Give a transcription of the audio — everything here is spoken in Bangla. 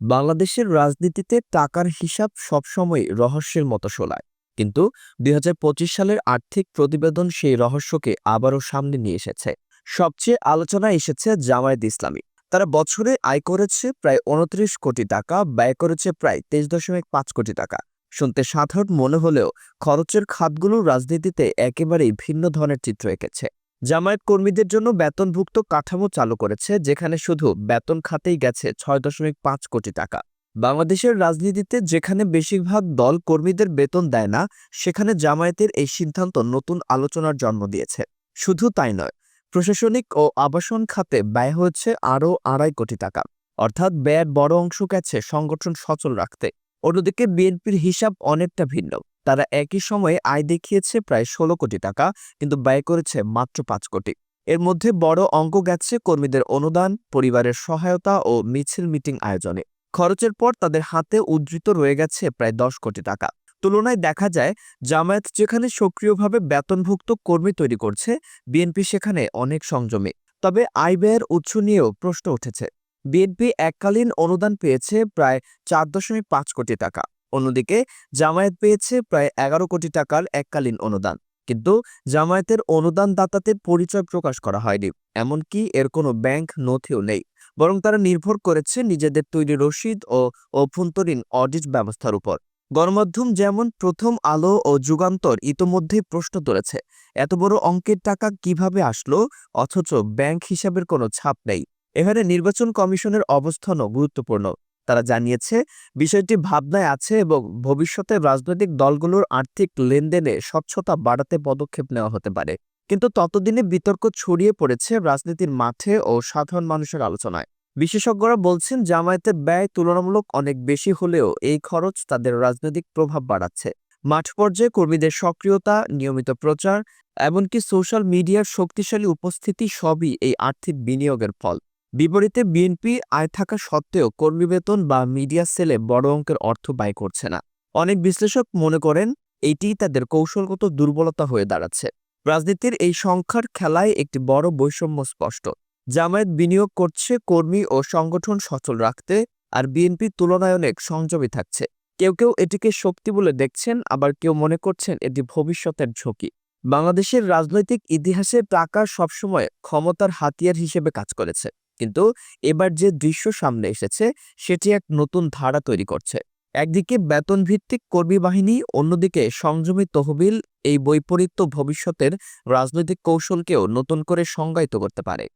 বাংলাদেশের রাজনীতিতে টাকার হিসাব সবসময় রহস্যের মতো শোলায়। কিন্তু দুই হাজার পঁচিশ সালের আর্থিক প্রতিবেদন সেই রহস্যকে আবারও সামনে নিয়ে এসেছে। সবচেয়ে আলোচনায় এসেছে জামায়াত ইসলামী। তারা বছরে আয় করেছে প্রায় উনত্রিশ কোটি টাকা, ব্যয় করেছে প্রায় তেইশ দশমিক পাঁচ কোটি টাকা। শুনতে সাধারণ মনে হলেও খরচের খাতগুলো রাজনীতিতে একেবারেই ভিন্ন ধরনের চিত্র এঁকেছে। জামায়াত কর্মীদের জন্য বেতনভুক্ত কাঠামো চালু করেছে, যেখানে শুধু বেতন খাতেই গেছে ছয় দশমিক পাঁচ কোটি টাকা। বাংলাদেশের রাজনীতিতে যেখানে বেশিরভাগ দল কর্মীদের বেতন দেয় না, সেখানে জামায়াতের এই সিদ্ধান্ত নতুন আলোচনার জন্ম দিয়েছে। শুধু তাই নয়, প্রশাসনিক ও আবাসন খাতে ব্যয় হয়েছে আরও আড়াই কোটি টাকা। অর্থাৎ ব্যয়ের বড় অংশ গেছে সংগঠন সচল রাখতে। অন্যদিকে বিএনপির হিসাব অনেকটা ভিন্ন। তারা একই সময়ে আয় দেখিয়েছে প্রায় ষোলো কোটি টাকা, কিন্তু ব্যয় করেছে মাত্র পাঁচ কোটি। এর মধ্যে বড় অঙ্ক গেছে কর্মীদের অনুদান, পরিবারের সহায়তা ও মিছিল মিটিং আয়োজনে। খরচের পর তাদের হাতে উদ্ধৃত রয়ে গেছে প্রায় দশ কোটি টাকা। তুলনায় দেখা যায়, জামায়াত যেখানে সক্রিয়ভাবে বেতনভুক্ত কর্মী তৈরি করছে, বিএনপি সেখানে অনেক সংযমী। তবে আয় ব্যয়ের উৎস নিয়েও প্রশ্ন উঠেছে। বিএনপি এককালীন অনুদান পেয়েছে প্রায় চার দশমিক পাঁচ কোটি টাকা। অন্যদিকে জামায়াত পেয়েছে প্রায় এগারো কোটি টাকার এককালীন অনুদান। কিন্তু জামায়াতের অনুদান দাতাদের পরিচয় প্রকাশ করা হয়নি। এমনকি এর কোনো ব্যাংক নথিও নেই। বরং তারা নির্ভর করেছে নিজেদের তৈরি রসিদ ও অভ্যন্তরীণ অডিট ব্যবস্থার উপর। গণমাধ্যম যেমন প্রথম আলো ও যুগান্তর ইতোমধ্যেই প্রশ্ন তুলেছে, এত বড় অঙ্কের টাকা কীভাবে আসলো? অথচ ব্যাংক হিসাবের কোনো ছাপ নেই। এখানে নির্বাচন কমিশনের অবস্থানও গুরুত্বপূর্ণ। তারা জানিয়েছে, বিষয়টি ভাবনায় আছে এবং ভবিষ্যতে রাজনৈতিক দলগুলোর আর্থিক লেনদেনে স্বচ্ছতা বাড়াতে পদক্ষেপ নেওয়া হতে পারে। কিন্তু ততদিনে বিতর্ক ছড়িয়ে পড়েছে রাজনীতির মাঠে ও সাধারণ মানুষের আলোচনায়। বিশেষজ্ঞরা বলছেন, জামায়াতের ব্যয় তুলনামূলক অনেক বেশি হলেও এই খরচ তাদের রাজনৈতিক প্রভাব বাড়াচ্ছে। মাঠ পর্যায়ে কর্মীদের সক্রিয়তা, নিয়মিত প্রচার, এমনকি সোশ্যাল মিডিয়ার শক্তিশালী উপস্থিতি সবই এই আর্থিক বিনিয়োগের ফল। বিপরীতে বিএনপি আয় থাকা সত্ত্বেও কর্মী বেতন বা মিডিয়া সেলে বড় অঙ্কের অর্থ ব্যয় করছে না। অনেক বিশ্লেষক মনে করেন, এটিই তাদের কৌশলগত দুর্বলতা হয়ে দাঁড়াচ্ছে। রাজনীতির এই সংখ্যার খেলায় একটি বড় বৈষম্য স্পষ্ট। জামায়াত বিনিয়োগ করছে, কর্মী ও সংগঠন সচল রাখতে, আর বিএনপি তুলনায় অনেক সংযমী থাকছে। কেউ কেউ এটিকে শক্তি বলে দেখছেন, আবার কেউ মনে করছেন এটি ভবিষ্যতের ঝুঁকি। বাংলাদেশের রাজনৈতিক ইতিহাসে টাকা সবসময় ক্ষমতার হাতিয়ার হিসেবে কাজ করেছে। কিন্তু এবার যে দৃশ্য সামনে এসেছে, সেটি এক নতুন ধারা তৈরি করছে। একদিকে বেতন ভিত্তিক কর্মী বাহিনী, অন্যদিকে সংযমী তহবিল, এই বৈপরীত্য ভবিষ্যতের রাজনৈতিক কৌশলকেও নতুন করে সংজ্ঞায়িত করতে পারে।